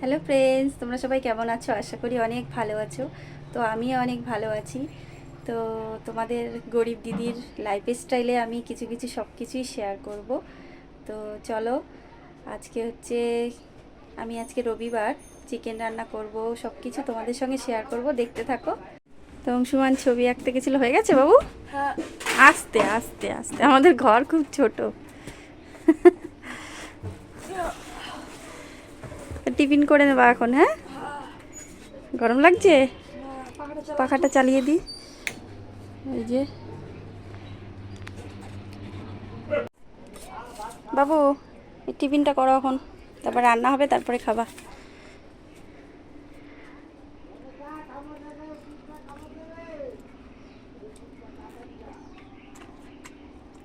Hello friends তোমরা সবাই কেমন আছো? আশা করি অনেক ভালো আছো। তো আমিও অনেক ভালো আছি। তো তোমাদের গরিব দিদির লাইফ স্টাইলে আমি কিছু কিছু সব কিছুই শেয়ার করব। তো চলো আজকে হচ্ছে আমি আজকে রবিবার চিকেন রান্না করব সব কিছু তোমাদের সঙ্গে শেয়ার করব দেখতে থাকো। তো অংশুমান ছবি আঁকতে গেছিল হয়ে গেছে বাবু? আস্তে আস্তে আস্তে। আমাদের ঘর খুব ছোট। টিফিন করে নেবা এখন হ্যাঁ? গরম লাগছে? পাখাটা চালিয়ে দিই এই যে। বাবু টিফিনটা করো এখন। তারপর রান্না হবে তারপরে খাবা।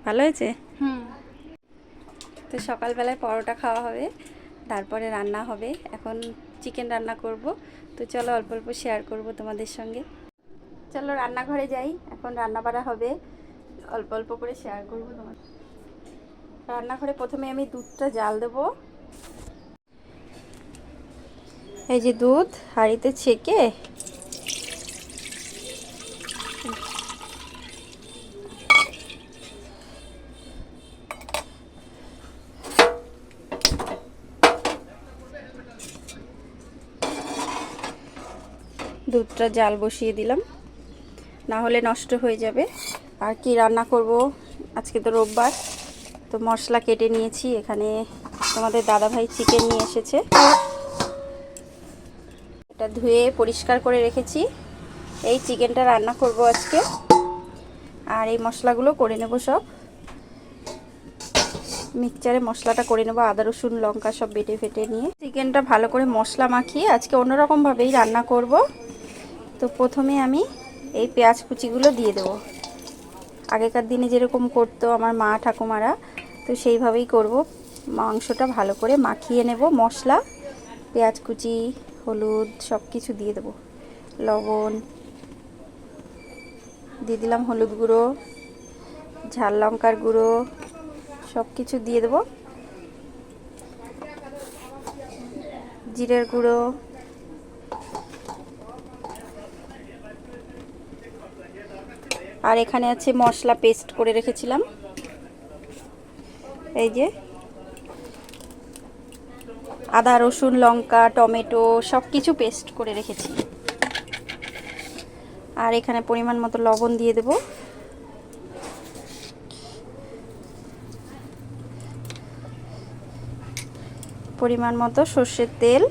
ভালো হয়েছে? হুম। তো সকালবেলায় পরোটা খাওয়া হবে। তারপরে রান্না হবে। এখন চিকেন রান্না করব। তো চলো অল্প অল্প শেয়ার করব তোমাদের সঙ্গে। চলো রান্নাঘরে যাই। এখন রান্না বাড়া হবে। অল্প অল্প করে শেয়ার করব তোমার রান্নাঘরে প্রথমে আমি দুধটা জাল দেব। এই যে দুধ, হাঁড়িতে ছেঁকে দুধটা জাল বসিয়ে দিলাম। না হলে নষ্ট হয়ে যাবে। আর কি রান্না করব? আজকে তো রোববার। তো মশলা কেটে নিয়েছি। এখানে তোমাদের দাদাভাই চিকেন নিয়ে এসেছে। এটা ধুয়ে পরিষ্কার করে রেখেছি। এই চিকেনটা রান্না করব আজকে। আর এই মশলাগুলো করে নেব সব। মিক্সচারে মশলাটা করে নেব। আদা, রসুন, লঙ্কা সব বেটে ফেটে নিয়ে। চিকেনটা ভালো করে মশলা মাখিয়ে আজকে অন্যরকমভাবেই রান্না করব। তো প্রথমে আমি এই পেঁয়াজ কুচিগুলো দিয়ে দেবো। আগেকার দিনে যেরকম করতো আমার মা ঠাকুমারা, তো সেইভাবেই করব। মাংসটা ভালো করে মাখিয়ে নেব, মশলা, পেঁয়াজ কুচি, হলুদ সব কিছু দিয়ে দেবো। লবণ, দিয়ে দিলাম হলুদ গুঁড়ো, ঝাল লঙ্কার গুঁড়ো সব কিছু দিয়ে দেবো। জিরের গুঁড়ো আর এখানে আছে মশলা পেস্ট করে রেখেছিলাম। এই যে। আদা, রসুন, লঙ্কা, টমেটো সব কিছু পেস্ট করে রেখেছি। আর এখানে পরিমাণ মতো লবণ দিয়ে দেবো। পরিমাণ মতো সর্ষের তেল।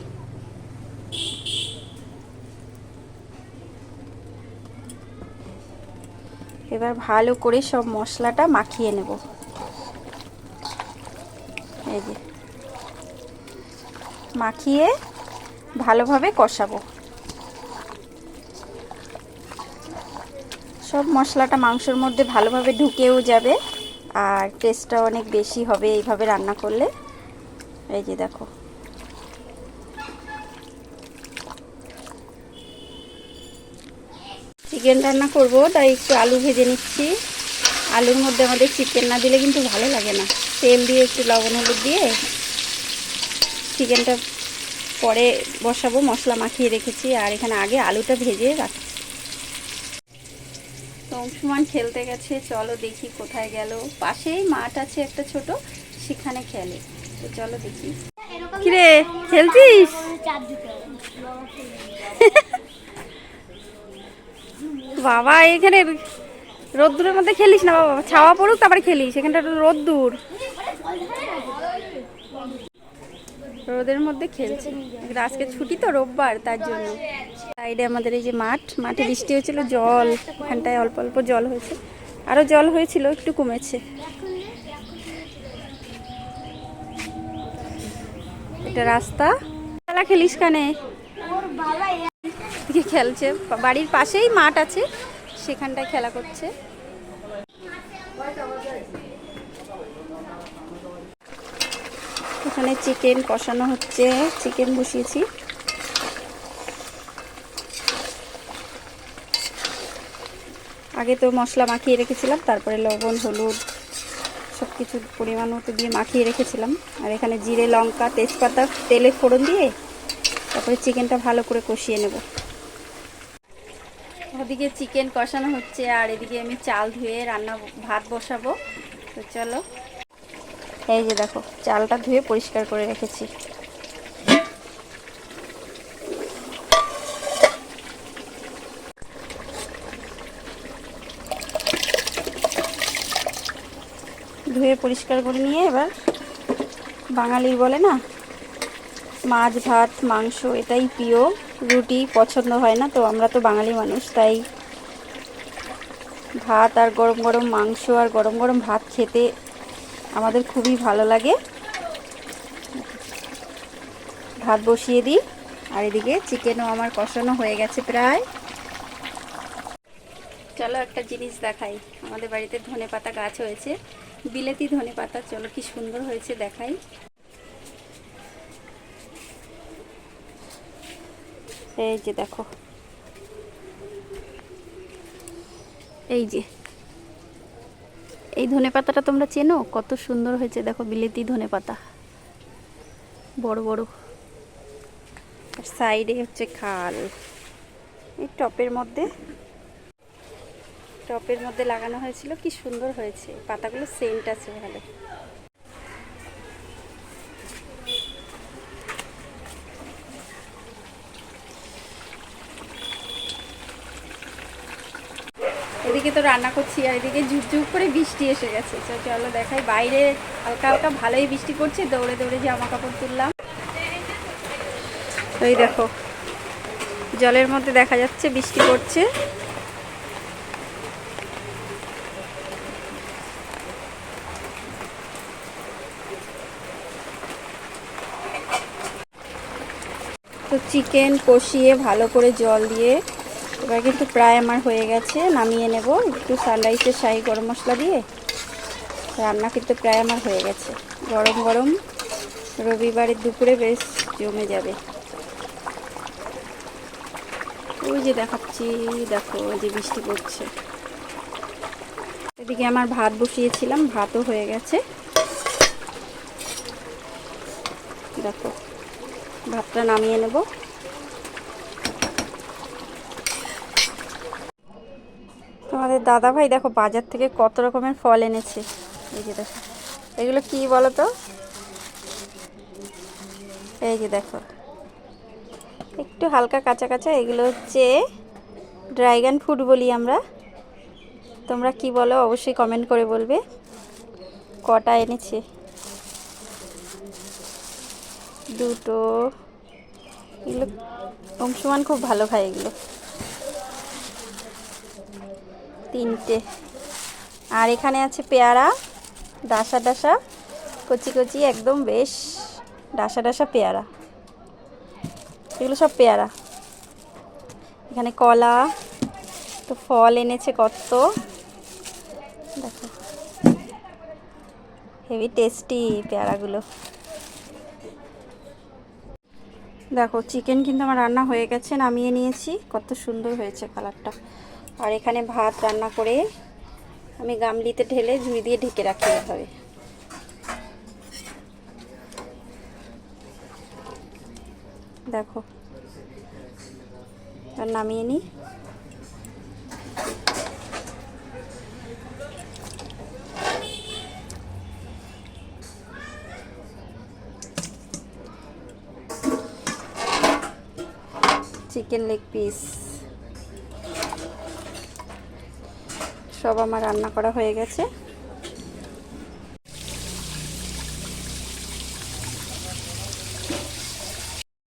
এবার ভালো করে সব মশলাটা মাখিয়ে নেব। এই যে। মাখিয়ে ভালোভাবে কষাবো। সব মশলাটা মাংসর মধ্যে ভালোভাবে ঢুকেও যাবে, আর টেস্টটা অনেক বেশি হবে এইভাবে রান্না করলে। এই যে দেখো। চিকেন রান্না করব, তাই একটু আলু ভেজে নিচ্ছি। আলুর মধ্যে আমাদের চিকেন না দিলে কিন্তু ভালো লাগে না। তেল দিয়ে একটু লবণ হলুদ দিয়ে চিকেনটা পরে বসাবো, মশলা মাখিয়ে রেখেছি, আর এখানে আগে আলুটা ভেজে রাখছি অংশুমান খেলতে গেছে, চলো দেখি কোথায় গেল। পাশেই মাঠ আছে একটা ছোট, সেখানে খেলে। তো চলো দেখি। কিরে, খেলছিস? বাবা, এখানে রোদ্দুরের মধ্যে খেলিস না বাবা। ছাওয়া পড়ুক, তারপরে খেলিস। এখানটা রোদ্দুর। রোদের মধ্যে খেলছে। আজকে ছুটি তো রোববার, তার জন্য। সাইডে আমাদের এই যে মাঠ, মাঠে বৃষ্টি হয়েছিল, জল এখানটায় অল্প অল্প জল হয়েছে। আরও জল হয়েছিল, একটু কমেছে। এটা রাস্তা। খেলা খেলিস কানে? দিকে খেলছে। বাড়ির পাশেই মাঠ আছে, সেখানটায় খেলা করছে। এখানে চিকেন কষানো হচ্ছে, চিকেন বসিয়েছি। আগে তো মশলা মাখিয়ে রেখেছিলাম, তারপরে লবণ, হলুদ সব কিছু পরিমাণ মতো দিয়ে মাখিয়ে রেখেছিলাম। আর এখানে জিরে, লঙ্কা, তেজপাতা তেলে ফোড়ন দিয়ে তারপরে চিকেনটা ভালো করে কষিয়ে নেব। ওদিকে চিকেন কষানো হচ্ছে আর এদিকে আমি চাল ধুয়ে রান্না ভাত বসাবো। তো চলো। এই যে দেখো, চালটা ধুয়ে পরিষ্কার করে রেখেছি। ধুয়ে পরিষ্কার করে নিয়ে এবার বাঙালির বলে না, মাছ, ভাত, মাংস, এটাই প্রিয়। রুটি পছন্দ হয় না, তো আমরা তো বাঙালি মানুষ, তাই ভাত আর গরম গরম মাংস আর গরম গরম ভাত খেতে আমাদের খুবই ভালো লাগে। ভাত বসিয়ে দিই, আর এদিকে চিকেনও আমার কষানো হয়ে গেছে প্রায়। চলো একটা জিনিস দেখাই, আমাদের বাড়িতে ধনে পাতা গাছ হয়েছে, বিলেতি ধনে পাতা চলো কি সুন্দর হয়েছে দেখাই। এই যে দেখো। এই যে। এই ধনে পাতাটা তোমরা চেনো? কত সুন্দর হয়েছে। দেখো, বিলেতি ধনে পাতা বড় বড়। আর সাইডে হচ্ছে খাল। এই টপের মধ্যে টপের মধ্যে লাগানো হয়েছিল। কি সুন্দর হয়েছে। পাতাগুলো সেন্ট আছে ভালো। রান্না করছি, আর এদিকে ঝুপঝুপ করে বৃষ্টি এসে গেছে। চলো দেখাই, বাইরে হালকা হালকা ভালোই বৃষ্টি পড়ছে, দৌড়ে দৌড়ে জামা কাপড় তুললাম। ওই দেখো, জলের মধ্যে দেখা যাচ্ছে বৃষ্টি পড়ছে। তো চিকেন কষিয়ে ভালো করে জল দিয়ে এবার কিন্তু প্রায় আমার হয়ে গেছে, নামিয়ে নেব। একটু সানরাইসের শাহি গরম মশলা দিয়ে। রান্না কিন্তু প্রায় আমার হয়ে গেছে। গরম গরম রবিবারের দুপুরে বেশ জমে যাবে। ওই যে দেখাচ্ছি, দেখো যে বৃষ্টি পড়ছে। এদিকে আমার ভাত বসিয়েছিলাম, ভাতও হয়ে গেছে। দেখো, ভাতটা নামিয়ে নেব। তোমাদের দাদা ভাই দেখো বাজার থেকে কত রকমের ফল এনেছে। এই যে দেখো। এগুলো কি বলো তো এই যে দেখো। একটু হালকা কাঁচা কাঁচা, এগুলো হচ্ছে ড্রাইগান ফ্রুট বলি আমরা। তোমরা কি বলো, অবশ্যই কমেন্ট করে বলবে। কটা এনেছে? দুটো। এগুলো অংশমান খুব ভালো খায় এগুলো। তিনটে। আর এখানে আছে পেয়ারা, ডাসা ডাসা, কচি কচি, একদম বেশ ডাসা ডাসা পেয়ারা। এগুলো সব পেয়ারা। এখানে কলা, তো ফল এনেছে কত দেখো। হেভি টেস্টি পেয়ারাগুলো। দেখো চিকেন কিন্তু আমার রান্না হয়ে গেছে, নামিয়ে নিয়েছি। কত সুন্দর হয়েছে কালারটা আর এখানে ভাত রান্না করে আমি গামলিতে ঢেলে ঝুড়ি দিয়ে ঢেকে রাখি এভাবে। দেখো, আর নামিয়ে নিই। চিকেন লেগ পিস সব আমার রান্না করা হয়ে গেছে।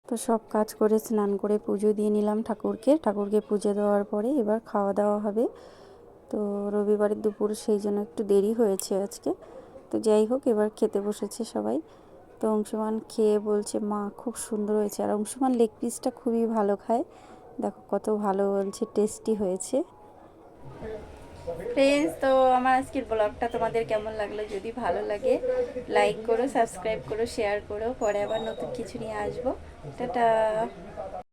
তো সব কাজ করে, স্নান করে পুজো দিয়ে নিলাম ঠাকুরকে। ঠাকুরকে পুজো দেওয়ার পরে এবার খাওয়া দাওয়া হবে। তো রবিবারের দুপুর সেই জন্য একটু দেরি হয়েছে আজকে। তো যাই হোক, এবার খেতে বসেছে সবাই। তো অংশমান খেয়ে বলছে, মা, খুব সুন্দর হয়েছে। আর অংশমান লেগ পিসটা খুবই ভালো খায়। দেখো কত ভালো বলছে টেস্টি হয়েছে। ফ্রেন্ডস তো আমার আজকের ব্লগটা তোমাদের কেমন লাগল? যদি ভালো লাগে লাইক করো সাবস্ক্রাইব করো শেয়ার করো। পরে আবার নতুন কিছু নিয়ে আসব। টাটা!